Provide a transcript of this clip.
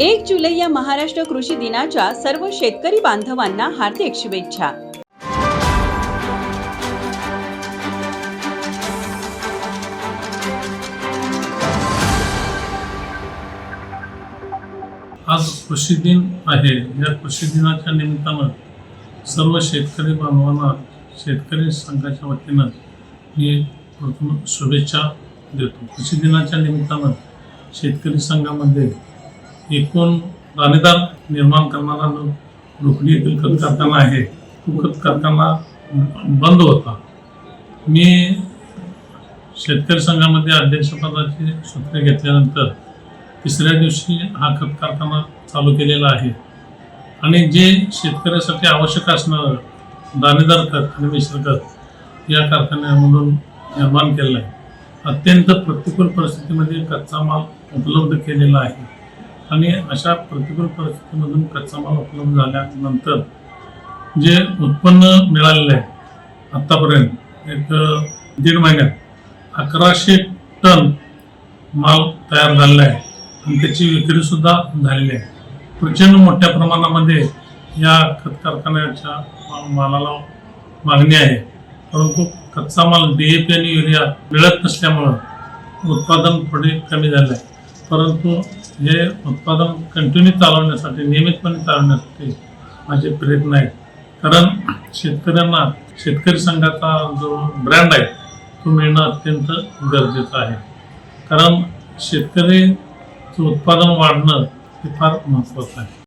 एक जुलै या महाराष्ट्र कृषी दिनाच्या सर्व शेतकरी बांधवांना हार्दिक शुभेच्छा. आज कृषी दिन आहे. या कृषी दिनाच्या निमित्तानं सर्व शेतकरी बांधवांना शेतकरी संघाच्या वतीनं मी प्रथम शुभेच्छा देतो. कृषी दिनाच्या निमित्तानं शेतकरी संघामध्ये एकूण दाणेदार निर्माण करणारा जो रोकडी येथील खत कारखाना आहे तो खत कारखाना बंद होता. मी शेतकरी संघामध्ये अध्यक्षपदाची सूत्रे घेतल्यानंतर तिसऱ्या दिवशी हा खत कारखाना चालू केलेला आहे. आणि जे शेतकऱ्यासाठी आवश्यक असणारं दाणेदार खत आणि मिश्र खत या कारखान्यामधून निर्माण केलेलं आहे. अत्यंत प्रतिकूल परिस्थितीमध्ये कच्चा माल उपलब्ध केलेला आहे. आणि अशा प्रतिकूल परिस्थितीमधून कच्चा माल उपलब्ध झाल्यानंतर जे उत्पन्न मिळालेलं आहे आत्तापर्यंत एक दीड महिन्यात अकराशे टन माल तयार झालेला आहे आणि त्याची विक्रीसुद्धा झालेली आहे. प्रचंड मोठ्या प्रमाणामध्ये या खत कारखान्याच्या मालाला मागणी आहे. परंतु कच्चा माल डी ए पी आणि युरिया मिळत नसल्यामुळं उत्पादन थोडे कमी झाले आहे. परंतु हे उत्पादन कंटिन्यू चालवण्यासाठी नियमितपणे चालवण्यासाठी माझे प्रयत्न आहेत. कारण शेतकऱ्यांना शेतकरी संघाचा जो ब्रँड आहे तो मिळणं अत्यंत गरजेचं आहे. कारण शेतकरीचं उत्पादन वाढणं हे फार महत्त्वाचं आहे.